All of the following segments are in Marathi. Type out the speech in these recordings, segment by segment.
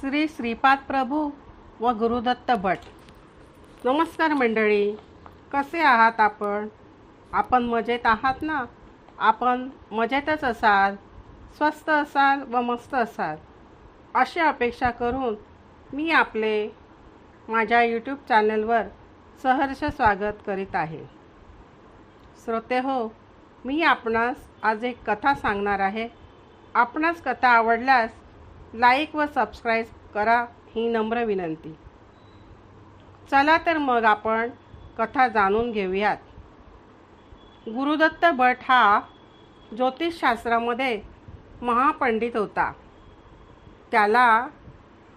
श्री श्रीपाद प्रभू व गुरुदत्त भट. नमस्कार मंडळी. कसे आहात आपण? आपण मजेत आहात ना? आपण मजेतच असाल स्वस्त असाल व मस्त असाल. अशी अपेक्षा करून मी आपले माझ्या यूट्यूब चॅनलवर सहर्ष स्वागत करीत आहे. श्रोते हो मी आपणास आज एक कथा सांगणार आहे. आपणास कथा आवडल्यास लाईक व सबस्क्राईब करा ही नम्र विनंती. चला तर मग आपण कथा जाणून घेऊयात. गुरुदत्त भट हा ज्योतिषशास्त्रामध्ये महापंडित होता. त्याला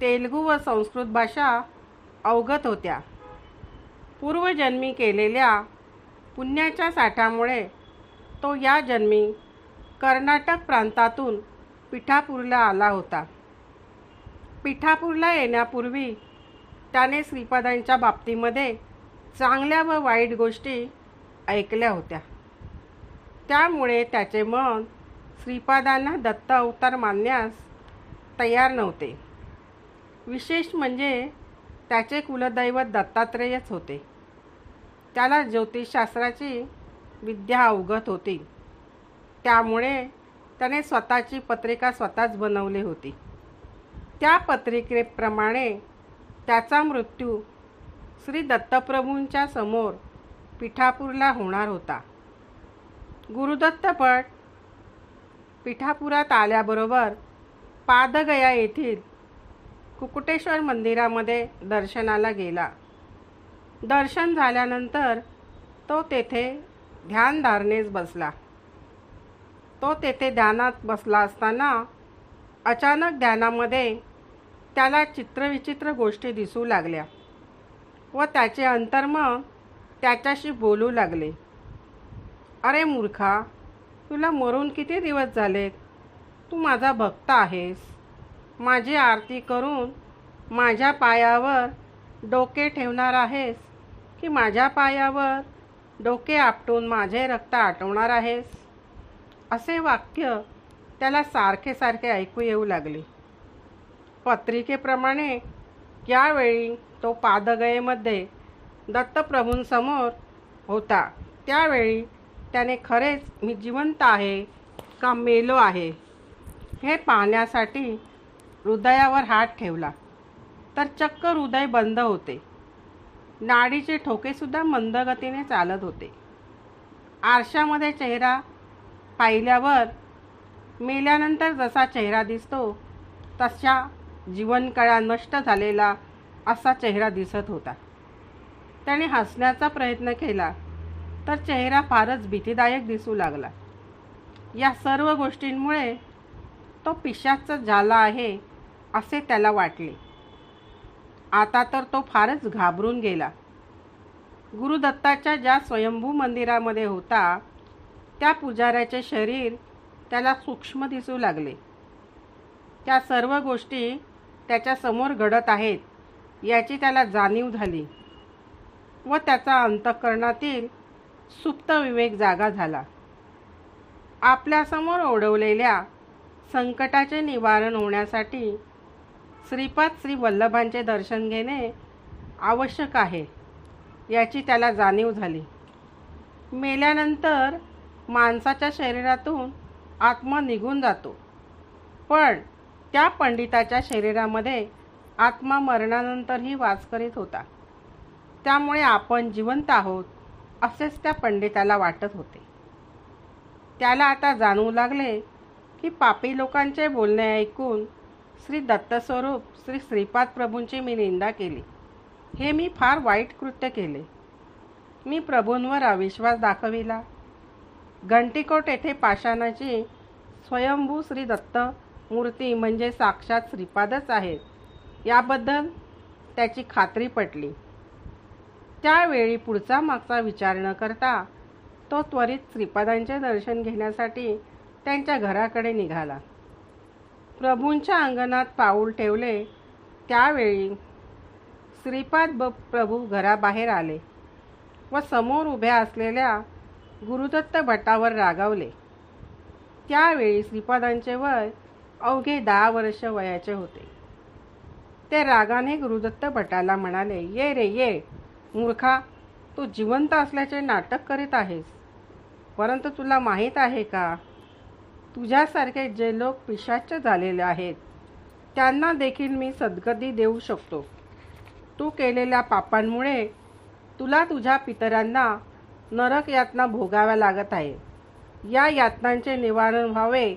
तेलगू व संस्कृत भाषा अवगत होत्या. पूर्वजन्मी केलेल्या पुण्याच्या साठामुळे तो या जन्मी कर्नाटक प्रांतातून पिठापूरला आला होता. पिठापूरला येण्यापूर्वी त्याने श्रीपादांच्या बाबतीमध्ये चांगल्या व वाईट गोष्टी ऐकल्या होत्या. त्यामुळे त्याचे मन श्रीपादांना दत्त अवतार मानण्यास तयार नव्हते. विशेष म्हणजे त्याचे कुलदैवत दत्तात्रेयच होते. त्याला ज्योतिषशास्त्राची विद्या अवगत होती. त्यामुळे त्याने स्वतःची पत्रिका स्वतःच बनवली होती. त्या पत्रिकेप्रमाणे त्याचा मृत्यू श्री दत्तप्रभूंच्या समोर पिठापूरला होणार होता. गुरुदत्त भट पिठापुरात आल्याबरोबर पादगया येथील कुकुटेश्वर मंदिरामध्ये दर्शनाला गेला. दर्शन झाल्यानंतर तो तेथे ध्यानधारणेस बसला. तो तेथे ध्यानात बसला असताना अचानक ध्यानामध्ये त्याला चित्रविचित्र गोष्टी दिसू लागल्या व त्याचे अंतर्मन त्याच्याशी बोलू लागले. अरे मूर्खा तुला मरून किती दिवस झालेत? तू माझा भक्त आहेस. माझी आरती करून माझ्या पायावर डोके ठेवणार आहेस की माझ्या पायावर डोके आपटून माझे रक्त आटवणार आहेस? असे वाक्य त्याला सारखे सारखे ऐकू येऊ लागले. पत्रिकेप्रमाणे यावेळी तो पादगयेमध्ये दत्तप्रभूंसमोर होता. त्यावेळी त्याने खरेच मी जिवंत आहे का मेलो आहे? हे पाहण्यासाठी हृदयावर हात ठेवला. तर चक्क हृदय बंद होते. नाडीचे ठोकेसुद्धा मंदगतीने चालत होते. आरशामध्ये चेहरा पाहिल्यावर मेल्यानंतर जसा चेहरा दिसतो तशा जीवनकाळा नष्ट झालेला असा चेहरा दिसत होता. त्याने हसण्याचा प्रयत्न केला तर चेहरा फारच भीतीदायक दिसू लागला. या सर्व गोष्टींमुळे तो पिशाच झाला आहे असे त्याला वाटले. आता तर तो फारच घाबरून गेला. गुरुदत्ताच्या ज्या स्वयंभू मंदिरामध्ये होता त्या पुजाऱ्याचे शरीर त्याला सूक्ष्म दिसू लागले. त्या सर्व गोष्टी त्याच्यासमोर घडत आहेत याची त्याला जाणीव झाली व त्याचा अंतःकरणातील सुप्त विवेक जागा झाला. आपल्यासमोर ओढवलेल्या संकटाचे निवारण होण्यासाठी श्रीपाद श्री वल्लभांचे दर्शन घेणे आवश्यक आहे याची त्याला जाणीव झाली. मेल्यानंतर माणसाच्या शरीरातून आत्मा निघून जातो. पण त्या पंडिताच्या शरीरामध्ये आत्मा मरणानंतरही वास करीत होता. त्यामुळे आपण जिवंत आहोत असेच त्या पंडिताला वाटत होते. त्याला आता जाणवू लागले की पापी लोकांचे बोलणे ऐकून श्री दत्तस्वरूप श्री श्रीपाद प्रभूंची मी निंदा केली. हे मी फार वाईट कृत्य केले. मी प्रभूंवर अविश्वास दाखविला. घंटीकोट येथे पाषाणाची स्वयंभू श्री दत्त मूर्ती म्हणजे साक्षात श्रीपादच आहेत याबद्दल त्याची खात्री पटली. त्यावेळी पुढचा मागचा विचार न करता तो त्वरित श्रीपादांचे दर्शन घेण्यासाठी त्यांच्या घराकडे निघाला. प्रभूंच्या अंगणात पाऊल ठेवले त्यावेळी श्रीपाद ब प्रभू घराबाहेर आले व समोर उभ्या असलेल्या गुरुदत्त भटावर रागावले. त्यावेळी श्रीपादांचे वय अवघे दहा वर्ष वयाचे होते. ते रागाने गुरुदत्त भटाला म्हणाले ये रे ये. मूर्खा तू जिवंत असल्याचे नाटक करीत आहेस. परंतु तुला माहीत आहे का? तुझ्यासारखे जे लोक पिशाच झालेले आहेत त्यांना देखील मी सद्गती देऊ शकतो. तू केलेल्या पापांमुळे तुला तुझ्या पितरांना नरक यातना भोगाव्या लागत आहे. या यातनांचे निवारण व्हावे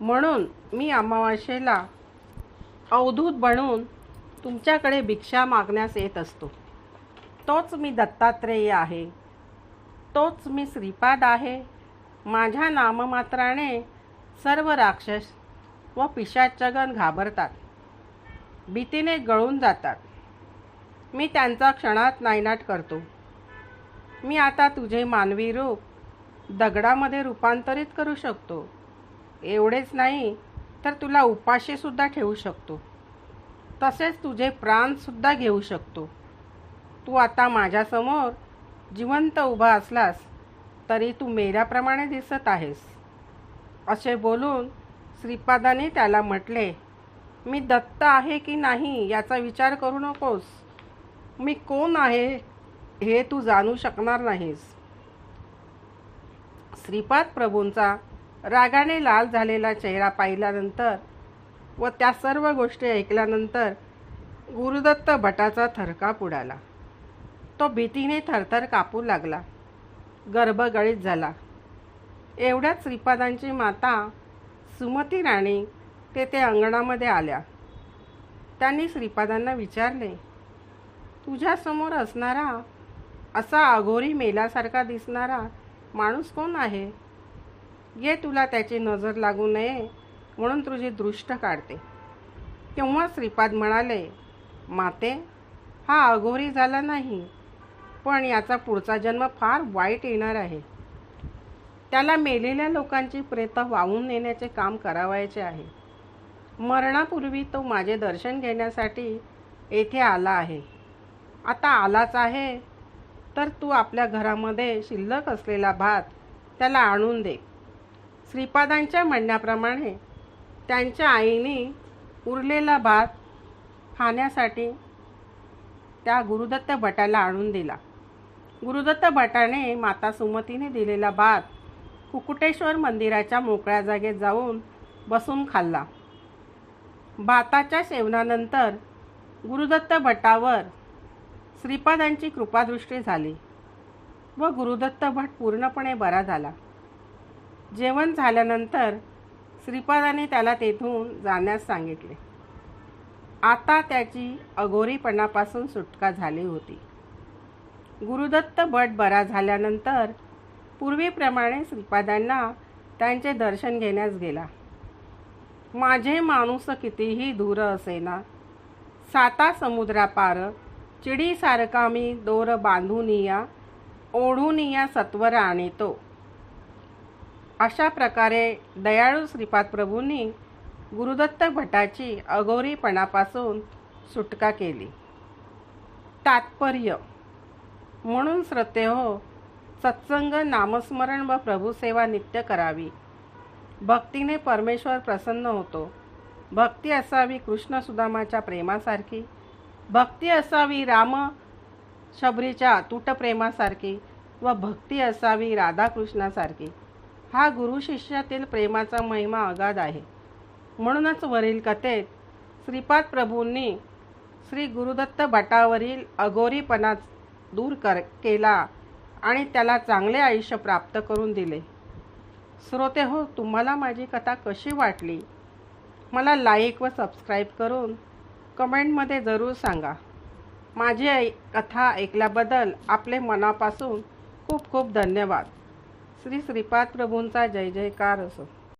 म्हणून मी अमावास्येला अवधूत बनून तुमच्याकडे भिक्षा मागण्यास येत असतो. तोच मी दत्तात्रेय आहे. तोच मी श्रीपाद आहे. माझ्या नाममात्राने सर्व राक्षस व पिशाचगण घाबरतात. भीतीने गळून जातात. मी त्यांचा क्षणात नायनाट करतो. मी आता तुझे मानवी रूप दगडामध्ये रूपांतरित करू शकतो. एवढेच नाही तर तुला उपाशीसुद्धा ठेवू शकतो. तसेच तुझे प्राणसुद्धा घेऊ शकतो. तू आता माझ्यासमोर जिवंत उभा असलास तरी तू मेल्याप्रमाणे दिसत आहेस. असे बोलून श्रीपादाने त्याला म्हटले मी दत्त आहे की नाही याचा विचार करू नकोस. मी कोण आहे हे तू जाणू शकणार नाहीस. श्रीपाद प्रभूंचा रागाने लाल झालेला चेहरा पाहिल्यानंतर व त्या सर्व गोष्टी ऐकल्यानंतर गुरुदत्त भटाचा थरकाप उडाला. तो भीतीने थरथर कापू लागला. गर्भगळीत झाला. एवढ्याच श्रीपादांची माता सुमती राणी तेथे अंगणामध्ये आल्या. त्यांनी श्रीपादांना विचारले तुझ्यासमोर असणारा असा अघोरी मेल्यासारखा दिसणारा माणूस कोण आहे? ये तुला त्याची नजर लागू नये म्हणून तुझी दृष्ट काढते. तेव्हा श्रीपाद म्हणाले माते हा अघोरी झाला नाही पण याचा पुढचा जन्म फार वाईट येणार आहे. त्याला मेलेल्या लोकांची प्रेत वाहून नेण्याचे काम करावायचे आहे. मरणापूर्वी तो माझे दर्शन घेण्यासाठी येथे आला आहे. आता आलाच आहे तर तू आपल्या घरामध्ये शिल्लक असलेला भात त्याला आणून दे. श्रीपादांच्या म्हणण्याप्रमाणे त्यांच्या आईने उरलेला भात खाण्यासाठी त्या गुरुदत्त भटाला आणून दिला. गुरुदत्त भटाने माता सुमतीने दिलेला भात कुकुटेश्वर मंदिराच्या मोकळ्या जागेत जाऊन बसून खाल्ला. भाताच्या सेवनानंतर गुरुदत्त भटावर श्रीपादांची कृपादृष्टी झाली व गुरुदत्त भट पूर्णपणे बरा झाला. जेवण झाल्यानंतर श्रीपादाने त्याला तेथून जाण्यास सांगितले. आता त्याची अघोरीपणापासून सुटका झाली होती. गुरुदत्त भट बरा झाल्यानंतर पूर्वीप्रमाणे श्रीपादांना त्यांचे दर्शन घेण्यास गेला. माझे माणूस कितीही दूर असेना साता समुद्रापार चिडीसारखा मी दोर बांधून या ओढून या सत्वर आणतो अशा प्रकारे दयाळू श्रीपाद प्रभूंनी गुरुदत्त भटाची अघोरीपणापासून सुटका केली. तात्पर्य. म्हणून श्रद्धे हो सत्संग नामस्मरण व प्रभूसेवा नित्य करावी. भक्तीने परमेश्वर प्रसन्न होतो. भक्ती असावी कृष्ण सुदामाच्या प्रेमासारखी. भक्ती असावी राम शबरीच्या अतूट प्रेमासारखी व भक्ती असावी राधाकृष्णासारखी. हा गुरु शिष्यातील प्रेमाचा महिमा अगाध आहे. म्हणूनच वरील कथेत श्रीपाद प्रभूंनी श्री गुरुदत्त भटावरील अघोरीपणा दूर कर केला आणि त्याला चांगले आयुष्य प्राप्त करून दिले. श्रोते हो तुम्हाला माझी कथा कशी वाटली? मला लाईक व सबस्क्राईब करून कमेंटमध्ये जरूर सांगा. माझी ऐ कथा ऐकल्याबद्दल आपले मनापासून खूप खूप धन्यवाद. श्री श्रीपाद प्रभूंचा जय जयकार असो.